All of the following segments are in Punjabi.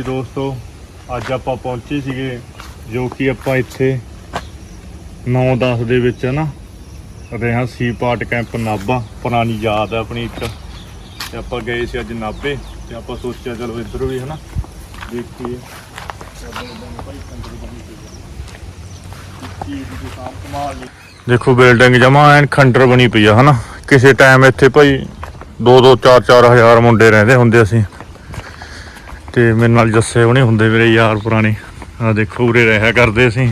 ਜੀ ਦੋਸਤੋ, ਅੱਜ ਆਪਾਂ ਪਹੁੰਚੇ ਸੀਗੇ ਜੋ ਕਿ ਆਪਾਂ ਇੱਥੇ 9-10 ਦੇ ਵਿੱਚ ਹੈ ਨਾ ਰਿਹਾ ਸੀ ਪਾਰਟ ਕੈਂਪ ਨਾਭਾ, ਪੁਰਾਣੀ ਯਾਦ ਹੈ ਆਪਣੀ ਇੱਕ। ਤੇ ਆਪਾਂ ਗਏ ਸੀ ਅੱਜ ਨਾਭੇ, ਤੇ ਆਪਾਂ ਸੋਚਿਆ ਚਲੋ ਇੱਧਰ ਵੀ ਹੈ ਨਾ ਦੇਖੀਏ। ਦੇਖੋ ਬਿਲਡਿੰਗ ਜਮਾ ਐਨ ਖੰਡਰ ਬਣੀ ਪਈ ਆ ਹਨਾ। ਕਿਸੇ ਟਾਈਮ ਇੱਥੇ ਭਾਈ 2-2 4-4 ਹਜ਼ਾਰ ਮੁੰਡੇ ਰਹਿੰਦੇ ਹੁੰਦੇ ਅਸੀਂ। ਤੇ ਮੇਰੇ ਨਾਲ ਜੱਸੇ ਉਹਨੇ ਹੁੰਦੇ ਮੇਰੇ ਯਾਰ ਪੁਰਾਣੇ। ਆ ਦੇਖੋ ਉਰੇ ਰਹਿਆ ਕਰਦੇ ਅਸੀਂ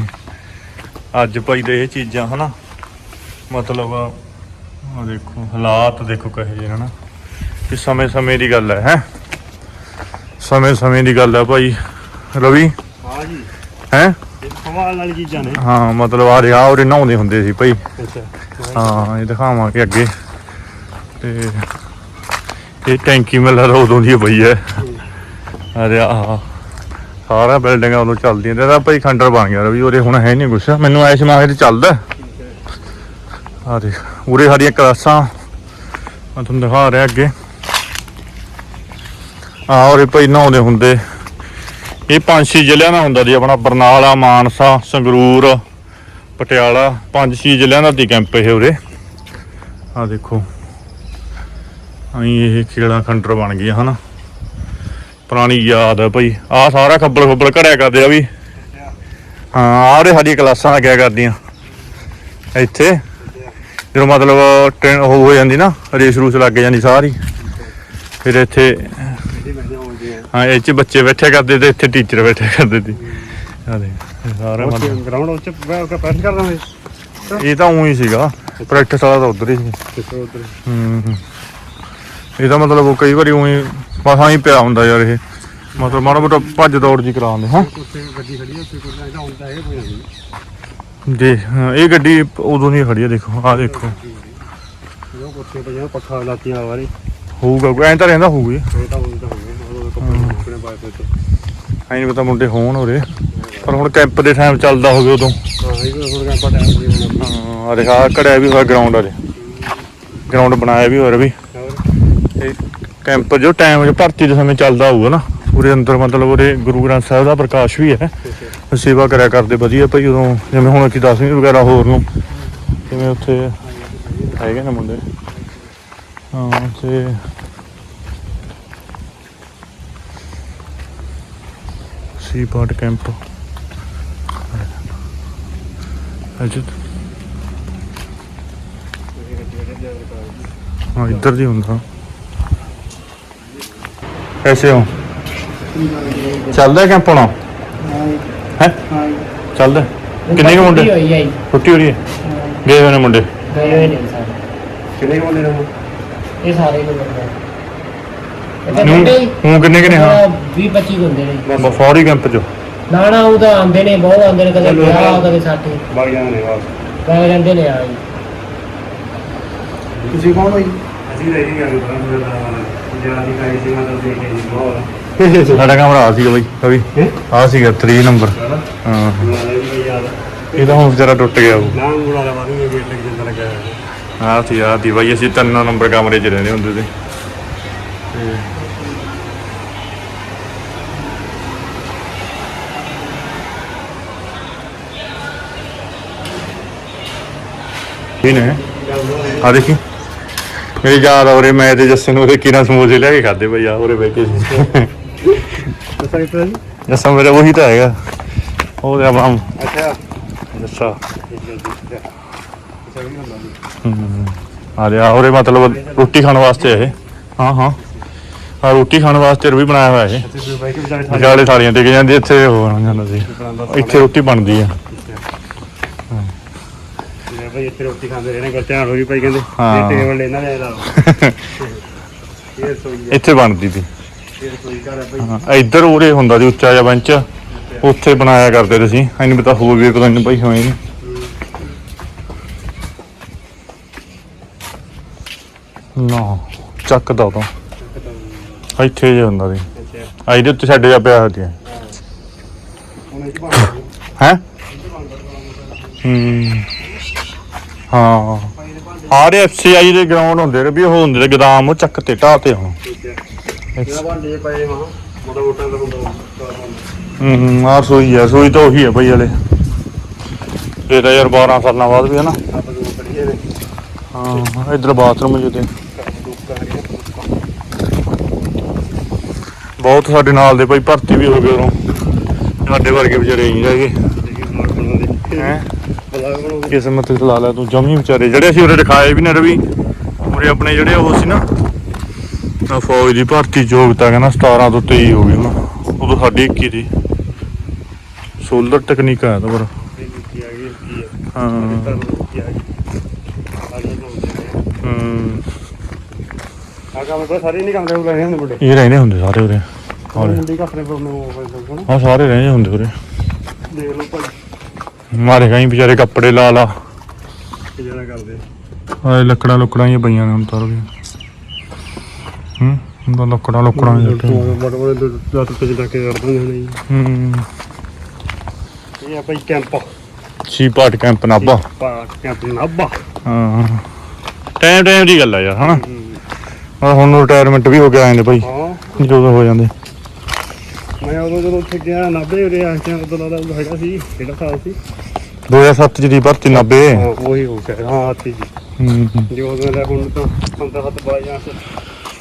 ਅੱਜ ਭਾਈ ਦੇ ਇਹ ਚੀਜ਼ਾਂ ਹਨਾ? ਮਤਲਬ ਆ ਦੇਖੋ ਹਾਲਾਤ ਦੇਖੋ ਕਹੇ ਜਿਹੇ ਹਨਾ? ਕਿ ਸਮੇਂ ਸਮੇਂ ਦੀ ਗੱਲ ਹੈ ਹੈ? ਸਮੇਂ ਸਮੇਂ ਦੀ ਗੱਲ ਹੈ ਭਾਈ। ਰਵੀ? ਹਾਂ ਜੀ। ਹੈ? ਕਮਾਲ ਵਾਲੀ ਚੀਜ਼ਾਂ ਨੇ। ਹਾਂ ਮਤਲਬ ਆ ਰਿਹਾ ਉਰੇ ਨਹਾਉਂਦੇ ਹੁੰਦੇ ਸੀ ਭਾਈ। ਅੱਛਾ। ਹਾਂ ਇਹ ਦਿਖਾਵਾਂਗੇ ਅੱਗੇ। ਤੇ ਇਹ ਟੈਂਕੀ ਮਿਲ ਰਿਹਾ ਉਦੋਂ ਦੀ ਪਈ ਹੈ। ਅਰੇ ਆ ਸਾਰਾ ਬਿਲਡਿੰਗਾਂ ਉਦੋਂ ਚੱਲਦੀਆਂ ਤੇ ਇਹਦਾ ਭਾਈ ਖੰਡਰ ਬਣ ਗਿਆ ਵੀ ਉਰੇ ਹੁਣ ਹੈ ਨਹੀਂ ਕੁਛ। ਮੈਨੂੰ ਐਸ਼ ਮਾਹੇ ਤੇ ਚੱਲਦਾ ਆ ਦੇਖ, ਉਰੇ ਸਾਡੀਆਂ ਕਲਾਸਾਂ, ਮੈਂ ਤੁਹਾਨੂੰ ਦਿਖਾ ਰਿਹਾ ਅੱਗੇ। ਆ ਉਰੇ ਭਾਈ ਨਹਾਉਂਦੇ ਹੁੰਦੇ। ਇਹ ਪੰਜ ਛੇ ਜ਼ਿਲ੍ਹਿਆਂ ਦਾ ਹੁੰਦਾ ਜੀ, ਆਪਣਾ ਬਰਨਾਲਾ, ਮਾਨਸਾ, ਸੰਗਰੂਰ, ਪਟਿਆਲਾ, ਪੰਜ ਛੇ ਜ਼ਿਲ੍ਹਿਆਂ ਦਾ ਤੀ ਕੈਂਪ ਇਹ ਉਰੇ। ਆ ਦੇਖੋ। ਆਈ ਇਹ ਖੇੜਾ ਖੰਡਰ ਬਣ ਗਿਆ ਹਨਾ। ਪੁਰਾਣੀ ਯਾਦ ਹੈ ਭਾਈ। ਆ ਸਾਰਾ ਖੱਬਲ ਖੱਬਲ ਘੜਿਆ ਕਰਦੇ ਆ ਵੀ। ਹਾਂ ਆਹ ਉਰੇ ਸਾਡੀਆਂ ਕਲਾਸਾਂ ਲੱਗਿਆ ਕਰਦੀਆਂ। ਇੱਥੇ। ਜਦੋਂ ਮਤਲਬ ਟ੍ਰੇਨ ਉਹ ਹੋ ਜਾਂਦੀ ਨਾ ਰੇਸ ਰੂਸ ਲੱਗ ਜਾਂਦੀ ਸਾਰੀ। ਫਿਰ ਇੱਥੇ ਹੈ ਹਾਂ ਇਹ ਚ ਬੱਚੇ ਬੈਠੇ ਕਰਦੇ ਤੇ ਇੱਥੇ ਟੀਚਰ ਬੈਠੇ ਕਰਦੇ ਸੀ। ਆ ਇਹ ਸਾਰਾ ਮਤਲਬ। ਗਰਾਊਂਡ ਉੱਚ ਪ੍ਰੈਸ ਕਰਦਾ ਮੈਂ ਇਹ ਤਾਂ ਉਹੀ ਸੀਗਾ। ਪ੍ਰੈਕਟਿਸ ਵਾਲਾ ਤਾਂ ਉਧਰ ਹੀ ਸੀ। ਕਿੱਥੇ ਉਧਰ ਹੂੰ। ਇਹ ਤਾਂ ਮਤਲਬ ਉਹ ਕਈ ਵਾਰੀ ਉਹੀ ਬਸ ਹੀ ਪਿਆ ਹੁੰਦਾ ਯਾਰ ਇਹ। ਮਤਲਬ ਮਾੜਾ ਮੋਟਾ ਭੱਜ ਦੌੜ ਜੀ ਕਰਾਉਂਦੇ ਹਾਂ? ਉੱਥੇ ਗੱਡੀ ਖੜੀ ਹੈ ਉੱਥੇ ਕੋਈ ਇਹਦਾ ਹੁੰਦਾ ਹੈ ਕੋਈ ਨਹੀਂ। ਹਾਂ, ਇਹ ਗੱਡੀ ਉਦੋਂ ਦੀ ਖੜੀ ਆ ਦੇਖੋ ਆਹ ਦੇਖੋ। ਉਹ ਕੋਠੇ ਤੇ ਜਿਹੜਾ ਪੱਖਾ ਲਾਤੀਆਂ ਵਾਰੀ। ਹੋਊਗਾ ਕੋਈ ਐਂ ਤਾਂ ਰਹਿੰਦਾ ਹੋਊਗੀ ਇਹ। ਤਾਂ ਹੁੰਦਾ ਹੋਵੇ ਉਹ ਕੱਪੜੇ ਸੁੱਕਣੇ ਪਾਏ ਪਏ ਤੇ ਐਂ ਨਹੀਂ ਪਤਾ ਮੁੰਡੇ ਹੋਣ ਉਰੇ ਪਰ ਹੁਣ ਕੈਂਪ ਦੇ ਟਾਈਮ ਚੱਲਦਾ ਹੋਵੇ ਉਦੋਂ। ਹਾਂ ਇਹ ਵੀ ਹੁਣ ਆਪਾਂ ਟਾਈਮ ਨਹੀਂ ਹਾਂ ਆ ਦੇਖਾ ਘੜਿਆ ਵੀ ਹੋਇਆ ਗਰਾਊਂਡ ਆ ਗਰਾਊਂਡ ਬਣਾਇਆ ਵੀ ਹੋਇਆ ਵੀ ਹੋਰ ਇਹ ਕੈਂਪ ਜੋ ਟਾਈਮ ਜੋ ਭਰਤੀ ਦੇ ਸਮੇਂ ਚੱਲਦਾ ਹੋਊਗਾ ਨਾ, ਪੂਰੇ ਅੰਦਰ ਮਤਲਬ ਉਹਦੇ ਗੁਰੂ ਗ੍ਰੰਥ ਸਾਹਿਬ ਦਾ ਪ੍ਰਕਾਸ਼ ਵੀ ਹੈ ਸੇਵਾ ਕਰਿਆ ਕਰਦੇ ਵਧੀਆ ਭਾਈ ਉਦੋਂ, ਜਿਵੇਂ ਹੁਣ ਅਸੀਂ 10ਵੀਂ ਵਗੈਰਾ ਹੋਰ ਨੂੰ, ਜਿਵੇਂ ਉੱਥੇ ਹੈਗੇ ਨੇ ਮੁੰਡੇ। ਹਾਂ ਤੇ ਸੀ ਪਾਰਟ ਕੈਂਪ ਅਜਿਤ ਹਾਂ, ਇੱਧਰ ਦੀ ਹੁੰਦਾ। ਕੈਸੇ ਹੋ? ਚੱਲਦਾ ਕੈਂਪ ਹੁਣ? ਹੈ? ਚੱਲਦਾ। ਕਿੰਨੇ ਕੁ ਮੁੰਡੇ? ਹੋਈ ਆਈ ਛੁੱਟੀ ਹੋ ਰਹੀ ਹੈ? ਗਏ ਹੋਏ ਨੇ ਮੁੰਡੇ? ਗਏ ਹੋਏ ਨੇ ਸਾਰੇ। ਕਿੰਨੇ ਹੁੰਦੇ ਨੇ ਇਹ ਸਾਰੇ ਲੋਕ ਹੂੰ ਮੁੰਡੇ ਹੂੰ ਕਿੰਨੇ ਕਿੰਨੇ ਹਾਂ। 20 25 ਹੁੰਦੇ ਨੇ ਬਫੌਰੀ ਕੈਂਪ ਚ? ਨਾ ਨਾ ਉਹ ਤਾਂ ਆਉਂਦੇ ਨੇ ਬਹੁਤ ਆਉਂਦੇ ਨੇ ਕਦੇ ਚਲੋ, 50 ਹਾਂ। ਕਦੇ 60 ਵਗ ਜਾਂਦੇ ਨੇ ਬਸ ਗਏ ਰਹਿੰਦੇ ਨੇ ਆ ਜੀ। ਤੁਸੀਂ ਕੌਣ ਹੋ ਜੀ? ਅਸੀਂ ਰਹੀ ਗੱਲ ਕਰਾਂਗੇ ਜਿਹੜਾ ਦੀ ਕਾਈ ਸੀ ਮਤਲਬ ਦੇ ਕੇ ਜੀ ਬਹੁਤ। ਸਾਡਾ ਕਮਰਾ ਆ ਸੀਗਾ ਬਈ ਕਵੀ ਆ ਸੀਗਾ 3 ਨੰਬਰ। ਹਾਂ। ਯਾਦ ਇਹ ਤਾਂ ਹੁਣ ਵਿਚਾਰਾ ਟੁੱਟ ਗਿਆ ਉਹ ਨਾਮ ਗੁੜਾ ਦਾ ਵੀ ਲੱਗ ਜਾਂਦਾ ਲੱਗਾ ਹੋਇਆ। ਆ ਸੀ ਆ ਦੀ ਬਾਈ ਅਸੀਂ ਤਿੰਨ ਨੰਬਰ ਕਮਰੇ 'ਚ ਰਹਿੰਦੇ ਹੁੰਦੇ ਸੀ। ਇਹ ਨੇ ਆ ਦੇਖੀ। ਮੇਰੀ ਯਾਦ ਆ ਉਰੇ ਮੈਂ ਤੇ ਜੱਸੇ ਨੂੰ ਉਹਦੇ ਕਿਰਾਂ ਸਮੋਸੇ ਲੈ ਕੇ ਖਾਦੇ ਬਈ ਆ ਉਰੇ ਬੈਠੇ ਸੀ। ਦੱਸਾਂ ਕਿਤੇ ਜੀ ਜੱਸਾ ਮੇਰਾ ਉਹੀ ਤਾਂ ਹੈਗਾ। ਉਹ ਤੇ ਆਪਣਾ ਅੱਛਾ। ਜੱਸਾ। ਆ ਰਿਹਾ ਉਰੇ ਮਤਲਬ ਰੋਟੀ ਖਾਣ ਵਾਸਤੇ ਇਹ। ਹਾਂ ਹਾਂ। ਆ ਰੋਟੀ ਖਾਣ ਵਾਸਤੇ ਵੀ ਬਣਾਇਆ ਹੋਇਆ ਵਿਚਾਰੇ ਵਿਚਾਲੇ ਥਾਲੀਆਂ ਟਿਕ ਜਾਂਦੀ ਇੱਥੇ ਹੋ ਜਾਂਦਾ ਸੀ। ਇੱਥੇ ਰੋਟੀ ਬਣਦੀ ਆ। ਭਾਈ ਇੱਥੇ ਰੋਟੀ ਖਾਂਦੇ ਰਹਿਣਾ ਗੱਲ ਧਿਆਨ ਹੋ ਜੀ ਭਾਈ ਕਹਿੰਦੇ। ਹਾਂ। ਇਹ ਟੇਬਲ ਇਹਨਾਂ ਦੇ ਲਾਓ। ਇਹ ਸੋਈ ਹੈ ਇੱਥੇ ਬਣਦੀ ਸੀ। ਇਹ ਸੋਈ ਘਰ ਹੈ ਭਾਈ। ਹਾਂ ਇੱਧਰ ਉਰੇ ਹੁੰਦਾ ਸੀ ਉੱਚਾ ਜਿਹਾ ਬੈਂਚ। ਉੱਥੇ ਬਣਾਇਆ ਕਰਦੇ ਸੀ। ਐਨੂੰ ਪਤਾ ਹੋਰ ਵੀ ਪਤਾ ਨਹੀਂ ਭਾਈ ਹੋਏ ਨਹੀਂ ਨਾ ਚੱਕਦਾ ਉਦੋਂ ਇੱਥੇ ਜੇ ਹੁੰਦਾ ਸੀ। ਅੱਛਾ। ਆ ਇਹਦੇ ਉੱਤੇ ਛੱਡ ਜਾ ਪਿਆ ਹੁੰਦੀ ਹੈ। ਹੁਣ ਇਹ ਚ ਬਣ ਗਿਆ ਹੈ ਹੂੰ। ਹਾਂ। ਆਰ ਐਫ ਸੀ ਆਈ ਦੇ ਗਰਾਊਂਡ ਹੁੰਦੇ ਨੇ ਵੀ ਉਹ ਹੁੰਦੇ ਨੇ ਗਦਾਮ ਉਹ ਚੱਕ ਤੇ ਢਾਹ ਤੇ ਹੁਣ। ਠੀਕ ਹੈ ਇਹਦਾ ਬਣ ਜੇ ਪਏ ਮਾਂ ਮੋਟਾ ਮੋਟਾ ਤਾਂ ਹੁੰਦਾ ਹੂੰ ਆ ਰਸੋਈ ਆ ਰਸੋਈ ਤਾਂ ਉਹੀ ਆ ਬਈ ਹਲੇ। ਇਹ ਤਾਂ ਯਾਰ 12 ਸਾਲਾਂ ਬਾਅਦ ਵੀ ਹੈ ਨਾ। ਹਾਂ ਇਧਰ ਬਾਥਰੂਮ ਜਿਹਦੇ ਬਹੁਤ ਸਾਡੇ ਨਾਲ ਦੇ ਭਾਈ ਭਰਤੀ ਵੀ ਹੋ ਗਏ ਉਰੋਂ ਸਾਡੇ ਵਰਗੇ ਵਿਚਾਰੇ ਹੀ ਰਹਿ ਗਏ ਹੈ? ਕਿਸਮਤ ਤੇ ਲਾ ਲੈ ਤੂੰ ਜਮੀ ਵਿਚਾਰੇ ਜਿਹੜੇ ਅਸੀਂ ਉਰੇ ਦਿਖਾਏ ਵੀ ਨੇ ਰਵੀ ਉਰੇ ਆਪਣੇ ਜਿਹੜੇ ਉਹ ਸੀ ਨਾ ਆ ਫੌਜ ਦੀ ਭਰਤੀ ਯੋਗਤਾ ਕਹਿੰਦਾ 17 ਤੋਂ 23 ਹੋ ਗਈ ਹੁਣ ਉਦੋਂ ਸਾਡੀ 21 ਦੀ। ਸੋਲਰ ਟੈਕਨੀਕ ਆਇਆ ਤਾਂ ਪਰ। ਆ ਆ ਹਾਂ। ਆ ਆ ਹੂੰ ਆ ਕੰਮ ਤਾਂ ਸਾਰੇ ਨਹੀਂ ਕੰਮ ਦੇ ਲੈਣੇ ਹੁੰਦੇ ਮੁੰਡੇ। ਇਹ ਰਹਿੰਦੇ ਹੁੰਦੇ ਸਾਰੇ ਉਰੇ ਉਹ ਹਾਂ ਸਾਰੇ ਰਹਿੰਦੇ ਹੁੰਦੇ ਉਰੇ। ਦੇਖ ਲਓ ਭਾਈ। ਮਾਰੇ ਕਹੀਂ ਵਿਚਾਰੇ ਕੱਪੜੇ ਲਾ ਲਾ। ਜਣਾ ਕਰਦੇ? ਆਏ ਲੱਕੜਾਂ ਲੁਕੜਾਂ ਹੀ ਪਈਆਂ ਨੇ ਹੁਣ ਤਰ ਵੀ ਹੂੰ ਹੁੰਦਾ ਲੱਕੜਾਂ ਲੁਕੜਾਂ ਹੀ ਸੁੱਟੇ। ਬੜੇ ਬੜੇ ਦਸ ਤੇ ਜਾ ਕੇ ਕਰਦੇ ਹੁੰਦੇ ਨੇ ਹੂੰ। ਇਹ ਆ ਭਾਈ ਕੈਂਪ। ਸੀ part camp Nabha. Park camp Nabha. ਹਾਂ। ਟਾਈਮ ਟਾਈਮ ਦੀ ਗੱਲ ਆ ਯਾਰ ਹਨਾ? ਹੁਣ ਰਿਟਾਇਰਮੈਂਟ ਵੀ ਹੋ ਆਏ ਨੇ ਭਾਈ। ਹਾਂ। ਜਦੋਂ ਹੋ ਜਾਂਦੇ। ਮੈਂ ਉਦੋਂ ਜਦੋਂ ਉੱਥੇ ਗਿਆ ਨਾਭੇ ਉਰੇ ਆ ਕੇ ਉਦੋਂ ਲੱਗਦਾ ਹੈਗਾ ਸੀ ਕਿਹੜਾ ਸਾਲ ਸੀ। 2007 ਚ ਦੀ ਭਰਤੀ 90 ਹਾਂ ਉਹੀ ਹੋ ਗਿਆ। ਹਾਂ ਆਤੀ ਜੀ। ਹੂੰ ਜੋ ਮੇਰਾ ਹੁਣ ਤਾਂ 15 7 ਬਾਈ ਜਾਂ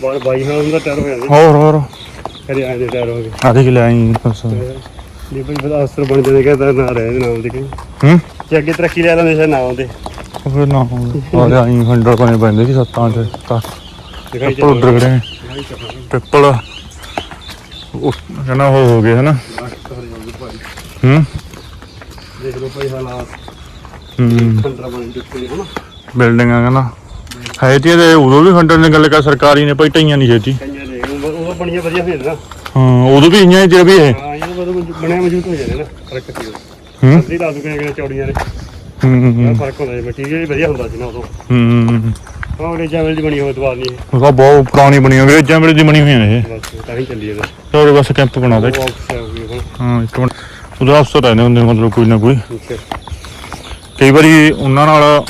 ਬਾਰ ਬਾਈ ਹਾਂ ਹੁੰਦਾ ਟਾਇਰ ਹੋ ਜਾਂਦੇ ਹੋਰ ਹੋਰ। ਕਰੇ ਆਏ ਦੇ ਟਾਇਰ ਹੋ ਗਏ। ਆਦੇ ਕਿ ਲੈ ਆਈ ਬਸ। ਜੇ ਭਾਈ ਬਦਾ ਅਸਰ ਬਣ ਜਾਂਦੇ ਕਹਿੰਦਾ ਨਾ ਰਹੇ ਨਾਮ ਦੇ ਕਹੀਂ ਹੂੰ? ਜੇ ਅੱਗੇ ਤਰੱਕੀ ਲੈ ਲੈਂਦੇ ਸ਼ਾਇਦ ਨਾ ਆਉਂਦੇ ਉਹ ਫਿਰ ਨਾ ਆਦੇ ਆਈ ਹੰਡਲ ਬਣੇ ਪੈਂਦੇ ਸੀ ਸੱਤਾਂ ਚ। ਤਾਂ ਦਿਖਾਈ ਪਿੱਪਲ ਉੱਡਰ ਗਏ ਪਿੱਪਲ ਉਹ ਕਹਿੰਦਾ ਉਹ ਹੋ ਗਏ ਹਨਾ। ਹੂੰ। ਦੇਖ ਲਓ ਭਾਈ ਹਾਲਾਤ। ਹੂੰ। 15 ਬਣ ਚੁੱਕੇ ਹਨ। ਬਿਲਡਿੰਗਾਂ ਕਹਿੰਦਾ। ਹੈ ਤੇ ਇਹਦੇ ਉਦੋਂ ਵੀ ਖੰਡਰ ਨੇ ਗੱਲ ਕਰ ਸਰਕਾਰੀ ਨੇ ਭਾਈ ਟਈਆਂ ਨਹੀਂ ਛੇਤੀ। ਉਹ ਬਣੀਆਂ ਵਧੀਆ ਹੋ ਹਾਂ ਉਦੋਂ ਵੀ ਇਆਂ ਹੀ ਤੇ ਵੀ ਇਹ। ਹਾਂ ਇਹ ਬਣਿਆ ਮੌਜੂਦ ਹੋ ਜਾਂਦੇ ਨਾ ਫ਼ਰਕ ਕੀ ਹੂੰ। ਅੱਧੀ ਲਾ ਦੂ ਚੌੜੀਆਂ ਨੇ। ਹੂੰ ਹੂੰ ਫ਼ਰਕ ਹੁੰਦਾ ਜਿਵੇਂ ਮਟੀਰੀਅਲ ਵਧੀਆ ਹੁੰਦਾ ਸੀ ਨਾ ਉਦੋਂ ਹੂੰ ਹਾਂ। ਅੰਗਰੇਜ਼ਾਂ ਵੇਲੇ ਦੀ ਬਣੀ ਹੋਈ ਦਵਾਰ ਨਹੀਂ ਉਹ ਬਹੁਤ ਪੁਰਾਣੀ ਬਣੀ ਹੋਈ ਅੰਗਰੇਜ਼ਾਂ ਵੇਲੇ ਦੀ ਬਣੀ ਹੋਈਆਂ ਨੇ ਇਹ। ਬਸ ਤਾਂ ਹੀ ਚੱਲੀ ਇਹਦਾ। ਬਸ ਕੈਂਪ ਬਣਾ ਦੇ। ਉਹ ਆਫਿਸ ਹੈ ਹੁਣ। ਹਾਂ ਇੱਕ ਮਿੰਟ। ਉਹਦਾ ਅਫਸਰ ਰਹਿੰਦੇ ਹੁੰਦੇ ਨੇ ਮਤਲਬ ਕੋਈ ਨਾ ਕੋਈ। ਕਈ ਵਾਰੀ ਉਹਨਾਂ ਨਾਲ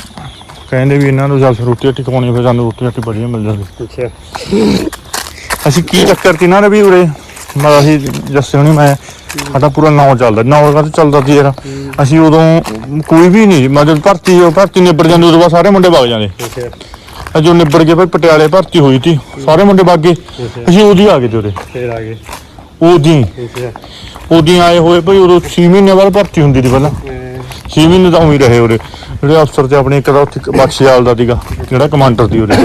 ਕਹਿੰਦੇ ਵੀ ਇਹਨਾਂ ਨੂੰ ਜਦ ਰੋਟੀ ਰਾਟੀ ਖਵਾਉਣੀ ਫਿਰ ਸਾਨੂੰ ਰੋਟੀ ਰਾਟੀ ਬੜੀਆਂ ਮਿਲ ਜਾਂਦੀ। ਅੱਛਾ ਅਸੀਂ ਕੀ ਚੱਕਰ ਸੀ ਨਾ ਵੀ ਉਰੇ? ਮੈਂ ਅਸੀਂ ਜੱਸੇ ਹੁਣੀ ਮੈਂ ਸਾਡਾ ਪੂਰਾ ਨੌ ਚੱਲਦਾ। ਨੌ ਕਾ ਚੱਲਦਾ ਸੀ ਯਾਰ? ਅਸੀਂ ਉਦੋਂ ਕੋਈ ਵੀ ਨਹੀਂ ਮਤਲਬ ਭਰਤੀ ਉਹ ਭਰਤੀ ਨਿਬੜ ਜਾਂਦੀ ਉਦੋਂ ਬਾਅਦ ਸਾਰੇ ਮੁੰਡੇ ਵਗ ਜਾਂਦੇ। ਅੱਜ ਜੋ ਨਿਬੜ ਗਏ ਭਾਈ ਪਟਿਆਲੇ ਭਰਤੀ ਹੋਈ ਸੀ ਸਾਰੇ ਮੁੰਡੇ ਗਏ। ਅਸੀਂ ਉਹਦੀ ਆ ਗਏ ਤੇ ਉਰੇ। ਫੇਰ ਆ ਗਏ। ਉਹਦੀ। ਉਹਦੀ ਆਏ ਹੋਏ ਭਾਈ ਉਦੋਂ 6 ਮਹੀਨੇ ਬਾਅਦ ਭਰਤੀ ਹੁੰਦੀ ਸੀ ਪਹਿਲਾਂ। ਅਹ 6 ਮਹੀਨੇ ਤਾਂ ਉਵੇਂ ਹੀ ਰਹੇ ਉਰੇ। ਜਿਹੜੇ ਅਫਸਰ ਤੇ ਆਪਣੇ ਇੱਕ ਦਾ ਉੱਥੇ ਬਖਸ਼ਿਆਲ ਦਾ ਸੀਗਾ ਜਿਹੜਾ ਕਮਾਂਡਰ ਸੀ ਉਰੇ।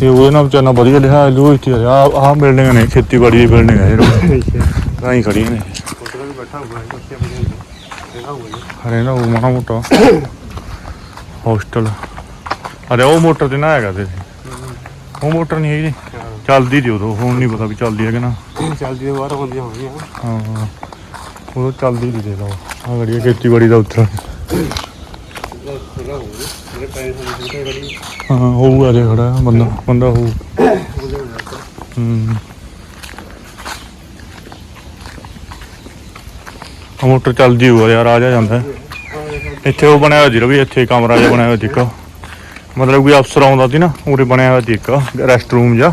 ਤੇ ਉਹਦੇ ਨਾਲ ਵਿਚਾਰਨਾ ਵਧੀਆ ਲਿਖਿਆ ਲੋ ਇੱਥੇ ਆ ਆਹ ਬਿਲਡਿੰਗ ਨੇ ਖੇਤੀਬਾੜੀ ਦੀ ਬਿਲਡਿੰਗ ਹੈ। ਅੱਛਾ ਰਾਈ ਖੜੀਆਂ ਨੇ। ਉੱਧਰ ਵੀ ਬੈਠਾ ਹੋਇਆ ਕੁਰਸੀਆਂ ਹੈਗਾ ਹੋਇਆ ਹਰੇ ਨਾ ਉਹ ਮਾੜਾ ਮੋਟਾ। ਹੋਸਟਲ ਅਰੇ ਉਹ ਮੋਟਰ ਤੇ ਨਾ ਹੈਗਾ ਤੇ। ਉਹ ਮੋਟਰ ਨਹੀਂ ਹੈਗੀ। ਜੀ ਚੱਲਦੀ ਸੀ ਉਦੋਂ ਹੁਣ ਨਹੀਂ ਪਤਾ ਵੀ ਚੱਲਦੀ ਹੈ ਕਿ ਨਾ। ਚੱਲਦੀ ਦੇ ਬਾਹਰ ਹੁੰਦੀਆਂ ਹੋਣਗੀਆਂ ਹਾਂ ਉਹ ਚੱਲਦੀ ਸੀ ਦੇ ਲਓ। ਆ ਗੜੀ ਖੇਤੀਬਾੜੀ ਦਾ ਉੱਤਰ। ਹੈਗਾ ਹੋਇਆ ਮੇਰੇ ਪੈਸੇ ਸਾਨੂੰ ਛੋਟੇ ਬੜੀ ਹਾਂ ਹੋਊਗਾ ਜੇ ਖੜਾ ਬੰਦਾ ਬੰਦਾ ਹੋਊ। ਹੂੰ। ਆਹ ਮੋਟਰ ਚੱਲਦੀ ਹੋਊ ਯਾਰ ਆ ਜਾ ਜਾਂਦਾ। ਹੈ। ਇੱਥੇ ਉਹ ਬਣਿਆ ਹੋਇਆ ਸੀ ਰਵੀ ਇੱਥੇ ਕਮਰਾ ਜਿਹਾ ਬਣਿਆ ਹੋਇਆ ਇੱਕ। ਮਤਲਬ ਕੋਈ ਅਫਸਰ ਆਉਂਦਾ ਸੀ ਨਾ ਉਰੇ ਬਣਿਆ ਹੋਇਆ ਸੀ ਇੱਕ ਰੈਸਟ ਰੂਮ ਜਿਹਾ।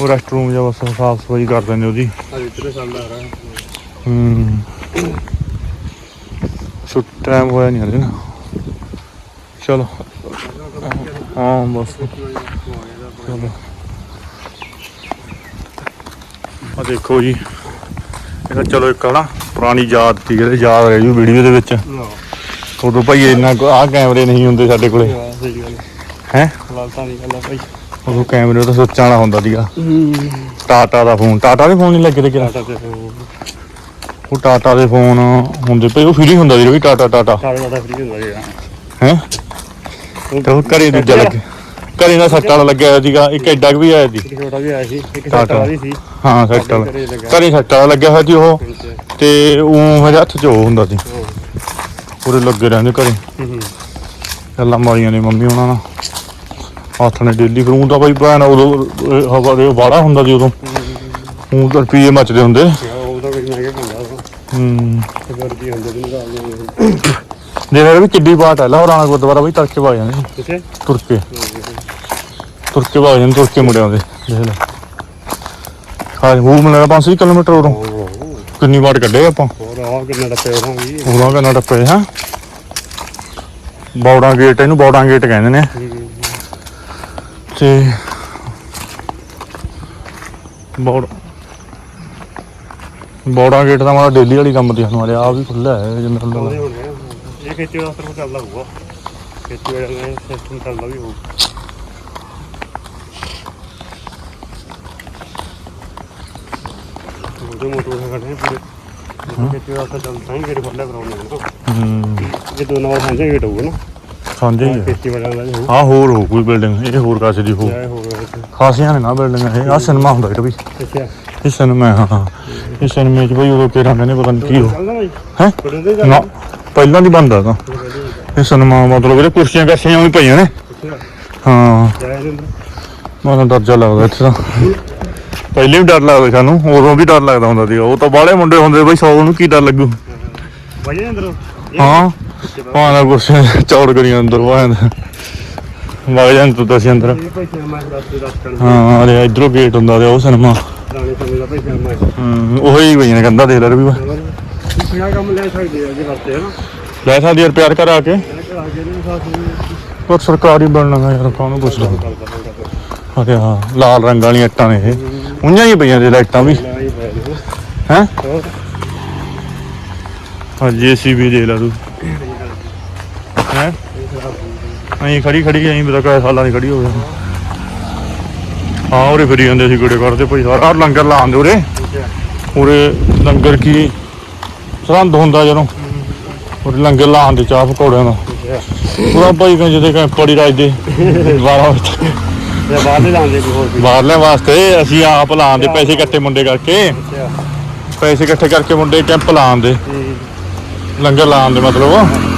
ਉਹ ਰੈਸਟ ਰੂਮ ਜਿਹਾ ਬਸ ਸਾਫ਼ ਸਫ਼ਾਈ ਕਰ ਦਿੰਦੇ ਉਹਦੀ। ਅੱਜ ਇੱਧਰ ਸਾਲ ਆ ਰਿਹਾ। ਹੂੰ। ਛੁੱਟ ਟਾਈਮ ਹੋਇਆ ਨਹੀਂ ਹਲੇ ਨਾ। ਚਲੋ। ਹਾਂ ਬਸ। ਚਲੋ। ਆ ਦੇਖੋ ਜੀ। ਇਹਦਾ ਚਲੋ ਇੱਕ ਨਾ ਪੁਰਾਣੀ ਯਾਦ ਸੀ ਜਿਹੜੇ ਯਾਦ ਰਹਿ ਜੂ ਵੀਡੀਓ ਦੇ ਵਿੱਚ। ਉਦੋਂ ਭਾਈ ਇੰਨਾ ਆ ਕੈਮਰੇ ਨਹੀਂ ਹੁੰਦੇ ਸਾਡੇ ਕੋਲੇ। ਸਹੀ ਗੱਲ ਹੈ? ਲਾਲਤਾ ਨਹੀਂ ਗੱਲ ਭਾਈ। ਉਦੋਂ ਕੈਮਰੇ ਤਾਂ ਸੁੱਚ ਵਾਲਾ ਹੁੰਦਾ ਸੀਗਾ। ਟਾਟਾ ਦਾ ਫੋਨ। ਟਾਟਾ ਦੇ ਫੋਨ ਨਹੀਂ ਲੱਗੇ ਤੇ ਟਾਟਾ ਤੇ ਉਹ ਟਾਟਾ ਦੇ ਫੋਨ ਹੁੰਦੇ ਪਏ ਉਹ ਫ੍ਰੀ ਹੁੰਦਾ ਸੀ ਵੀ ਟਾਟਾ ਟਾਟਾ। ਟਾਟਾ ਦਾ ਫਰੀ ਹੁੰਦਾ ਜਿਹੜਾ ਹੈ? ਤੇ ਉਹ ਘਰੇ ਦੂਜਾ ਲੱਗੇ। ਘਰੇ ਦਾ ਸੱਟ ਵਾਲਾ ਲੱਗਿਆ ਹੋਇਆ ਸੀਗਾ ਇੱਕ ਐਡਾ ਵੀ ਆਇਆ ਸੀ। ਛੋਟਾ ਵੀ ਆਇਆ ਸੀ ਇੱਕ ਸੀ। ਹਾਂ ਸੱਟ ਵਾਲਾ। ਘਰੇ ਲੱਗਾ। ਘਰੇ ਸੱਟ ਵਾਲਾ ਲੱਗਿਆ ਹੋਇਆ ਸੀ ਉਹ। ਅੱਛਾ ਤੇ ਉਹ ਮੇਰੇ ਹੱਥ 'ਚ ਉਹ ਹੁੰਦਾ ਸੀ। ਪੂਰੇ ਲੱਗੇ ਰਹਿੰਦੇ ਘਰੇ। ਗੱਲਾਂ ਮਾਰੀਆਂ ਨੇ ਮੰਮੀ ਉਹਨਾਂ ਨਾਲ। ਹੱਥ ਨੇ ਡੇਲੀ ਫਰੂ ਤਾਂ ਬਾਈ ਭੈਣ ਉਦੋਂ ਹਵਾ ਦੇ ਵਾੜਾ ਹੁੰਦਾ ਸੀ ਉਦੋਂ। ਉਹ ਤਾਂ ਰੁਪਈਏ ਮੱਚਦੇ ਹੁੰਦੇ। ਉਹ ਤਾਂ ਕੋਈ ਮਹਿੰਗਾ ਪੈਂਦਾ ਉਹ ਹੂੰ। ਤੇ ਵਰਦੀ ਹੁੰਦੇ ਦੇਖ ਵੀ ਕਿੱਡੀ ਬਾਟ ਹੈ ਲਾਹੌਰਾਣਾ ਗੁਰਦੁਆਰਾ ਬਈ ਤੜਕੇ ਵਗ ਜਾਂਦੇ ਸੀ, ਕਿੱਥੇ? ਤੁਰ ਕੇ ਤੁਰ ਕੇ ਵਗ ਜਾਂਦੇ ਤੁਰ ਕੇ ਮੁੜ ਆਉਂਦੇ। ਦੇਖ ਲੈ। ਉਹ ਮੈਨੂੰ ਲੱਗਾ 500 ਕਿਲੋਮੀਟਰ ਉਰੋਂ ਕਿੰਨੀ ਵਾਰ ਕੱਢੇ ਆਪਾਂ। ਹੋਰ ਆ ਕਿੰਨਾ ਟੱਪੇ ਵੀ ਉਹਨਾਂ ਕਿੰਨਾ ਟੱਪੇ ਹਾਂ? ਬੌੜਾ ਗੇਟ ਇਹਨੂੰ ਬੌੜਾ ਗੇਟ ਕਹਿੰਦੇ ਨੇ। ਤੇ ਬੌੜ ਬੌੜਾ ਗੇਟ ਦਾ ਮਾੜਾ ਡੇਲੀ ਵਾਲੀ ਕੰਮ ਦੀ ਸਾਨੂੰ ਆ ਵੀ ਖੁੱਲਾ ਹੈ ਹੋਣੇ ਆ। ਇਹ ਖੇਤੀ ਦਾ ਅਸਰ ਚੱਲਦਾ ਹੋਊਗਾ। ਖੇਤੀ ਵਾਲਾ ਨੇ ਸਿਸਟਮ ਚੱਲਦਾ ਵੀ ਹੋਊ ਉਹਦੇ ਮੋਟਰ ਦੇ ਕੱਢੇ ਪੂਰੇ। ਖੇਤੀ ਅਸਰ ਚੱਲਦਾ ਹੀ ਗੇਟ ਖੋਲਿਆ ਕਰਾਉਂਦੇ ਨੇ ਹੂੰ। ਜੇ ਦੋ ਨਵਾਂ ਸਾਂਝੇ ਗੇਟ ਹੋਊਗਾ ਨਾ ਸਾਂਝੇ ਹੀ ਹੈ ਖੇਤੀ ਵਾਲਿਆਂ ਦਾ ਵੀ ਹੋਊ। ਆ ਹੋਰ ਹੋ ਕੋਈ ਬਿਲਡਿੰਗ ਇਹ ਹੋਰ ਕਾਸੇ ਦੀ ਹੋ ਜਾਏ ਹੋਊਗਾ ਇੱਥੇ। ਖਾਸੀਆਂ ਨੇ ਨਾ ਬਿਲਡਿੰਗ ਇਹ ਆ ਸਿਨੇਮਾ ਹੁੰਦਾ ਇਹ ਵੀ। ਅੱਛਾ। ਇਹ ਸਿਨੇਮਾ ਹਾਂ ਹਾਂ। ਇਹ ਸਿਨੇਮੇ ਚ ਬਈ ਉਦੋਂ ਕਿਹੜਾ ਮੈਨੇ ਪਤਾ ਨਹੀਂ ਕੀ ਹੋ ਚੱਲਦਾ ਬਾਈ? ਹੈ? ਦੇ ਨਾ ਪਹਿਲਾਂ ਦੀ ਬੰਦ ਆ ਤਾਂ। ਇਹ ਸਿਨੇਮਾ ਮਤਲਬ ਇਹਦੇ ਕੁਰਸੀਆਂ ਕਰਸੀਆਂ ਵੀ ਪਈਆਂ ਨੇ। ਹਾਂ। ਜਾਏ ਦੇ ਅੰਦਰ ਮੈਨੂੰ ਡਰ ਜਾ ਲੱਗਦਾ ਇੱਥੇ ਤਾਂ। ਪਹਿਲੇ ਵੀ ਡਰ ਲੱਗਦਾ ਸਾਨੂੰ ਉਦੋਂ ਵੀ ਡਰ ਲੱਗਦਾ ਹੁੰਦਾ ਸੀ ਉਹ ਤਾਂ ਬਾਹਲੇ ਮੁੰਡੇ ਹੁੰਦੇ ਬਈ ਸੌ ਨੂੰ ਕੀ ਡਰ ਲੱਗੂ। ਦੇ ਅੰਦਰ। ਹਾਂ। ਭਾਣਾ ਕੁਰਸੀਆਂ ਚੌੜ ਕਰੀਆਂ ਅੰਦਰ ਵਾਹਾਂ ਵਗ ਜਾਂ ਤੂੰ ਤਾਂ ਅਸੀਂ ਅੰਦਰ। ਇਹ ਭਾਈ ਸਿਨੇਮਾ ਦਾ ਦੱਸ ਕਰਨ ਹਾਂ ਅਰੇ ਇਧਰੋਂ ਗੇਟ ਹੁੰਦਾ ਤੇ ਉਹ ਸਿਨੇਮਾ। ਪੁਰਾਣੇ ਸਮੇਂ ਦਾ ਭਾਈ ਸਿਨੇਮਾ ਹੈ ਉਹੀ ਪਈਆਂ ਨੇ ਕੰਧਾਂ ਦੇਖ ਲੈ ਵੀ ਕਿਹੜਾ ਕੰਮ ਲੈ ਸਕਦੇ ਆ ਜੀ ਵਾਸਤੇ ਹੈ ਨਾ ਲੈ ਸਕਦੀ ਯਾਰ ਪਿਆਰ ਕਰ ਆ ਕੇ। ਪਰ ਸਰਕਾਰੀ ਬਣਨਾ ਯਾਰ ਕਾਹਨੂੰ ਪੁੱਛਦਾ? ਅਰੇ ਹਾਂ ਲਾਲ ਰੰਗ ਵਾਲੀਆਂ ਇੱਟਾਂ ਨੇ ਇਹ। ਉਈਆਂ ਹੀ ਪਈਆਂ ਲਾਈਟਾਂ ਵੀ। ਲੈ ਹੀ? ਹੈ ਜੀਸੀਬੀ ਦੇ ਤੂੰ। ਐਂ ਖੜੀ ਖੜੀ ਐਂ ਪਤਾ ਕਿਆ ਸਾਲਾਂ ਦੀ ਖੜੀ ਹੋਵੇ ਹਾਂ ਉਰੇ ਫਿਰੀ ਜਾਂਦੇ ਸੀ ਗੇੜੇ ਕਰਦੇ ਭਾਈ ਸਾਰਾ ਲੰਗਰ ਲਾਉਂਦੇ ਉਰੇ। ਉਰੇ ਲੰਗਰ ਕੀ ਸਰਹੰਦ ਹੁੰਦਾ ਜਦੋਂ। ਉਰੇ ਲੰਗਰ ਲਾਉਂਦੇ ਚਾਹ ਪਕੌੜਿਆਂ ਦਾ। ਪੂਰਾ ਭਾਈ ਕਹਿੰਦੇ ਤੇ ਕੈਂਪ ਪੜੀ ਰਾਜ ਦੇ। 12 ਵਜੇ ਦੇ ਜਾਂਦੇ ਕੋਈ ਹੋਰ ਵੀ ਬਾਹਰਲੇ ਵਾਸਤੇ ਅਸੀਂ ਆਪ ਲਾਉਂਦੇ ਪੈਸੇ ਇਕੱਠੇ ਮੁੰਡੇ ਕਰਕੇ। ਪੈਸੇ ਇਕੱਠੇ ਕਰਕੇ ਮੁੰਡੇ ਕੈਂਪ ਲਾਉਂਦੇ ਲੰਗਰ ਲਾਉਣ ਦੇ ਮਤਲਬ।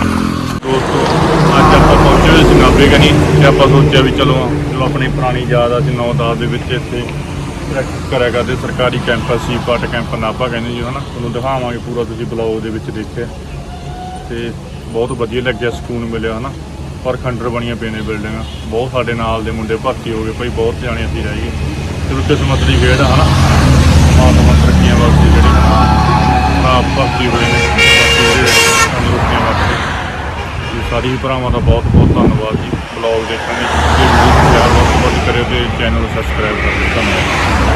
ਆਪਾਂ ਪਹੁੰਚੇ ਹੋਏ ਸੀ ਤੇ ਆਪਾਂ ਸੋਚਿਆ ਵੀ ਚਲੋ ਚਲੋ ਆਪਣੀ ਪੁਰਾਣੀ ਯਾਦ ਆ ਸੀ 9-10 ਦੇ ਵਿੱਚ ਇੱਥੇ ਪ੍ਰੈਕਟਿਸ ਕਰਿਆ ਕਰਦੇ, ਸਰਕਾਰੀ ਕੈਂਪਸ ਸੀ ਪਟ ਕੈਂਪ ਨਾਭਾ ਕਹਿੰਦੇ ਜੀ ਹਨਾ? ਤੁਹਾਨੂੰ ਦਿਖਾਵਾਂਗੇ ਪੂਰਾ ਤੁਸੀਂ ਬਲੌਗ ਦੇ ਵਿੱਚ ਦੇਖਿਆ। ਤੇ ਬਹੁਤ ਵਧੀਆ ਲੱਗਿਆ, ਸਕੂਨ ਮਿਲਿਆ, ਹਨਾ? ਪਰ ਖੰਡਰ ਬਣੀਆਂ ਪਈਆਂ ਨੇ ਬਿਲਡਿੰਗਾਂ ਬਹੁਤ ਸਾਡੇ ਨਾਲ ਦੇ ਮੁੰਡੇ ਭਰਤੀ ਹੋ ਗਏ, ਭਾਈ ਬਹੁਤ ਜਾਣੇ ਅਸੀਂ ਰਹਿ ਗਏ। ਚਲੋ ਕਿਸਮਤ ਦੀ ਖੇਡ ਆ, ਹਨਾ? ਮਾਤਮਾ ਤਰੱਕੀਆਂ ਵਾਸਤੇ ਜਿਹੜੇ ਆਪ ਭਰਤੀ ਹੋਏ ਨੇ ਬਾਕੀ ਜਿਹੜੇ ਤੰਦਰੁਸਤੀਆਂ ਸਾਰੀ ਭਰਾਵਾਂ ਦਾ ਬਹੁਤ ਬਹੁਤ ਧੰਨਵਾਦ ਜੀ। ਬਲੌਗ ਦੇਖਣ ਲਈ ਜੇ ਵੀਡੀਓ ਪਿਆਰ ਵੱਧ ਤੋਂ ਕਰਿਓ ਤੇ ਚੈਨਲ ਨੂੰ ਸਬਸਕ੍ਰਾਈਬ ਕਰ ਦਿਓ। ਧੰਨਵਾਦ।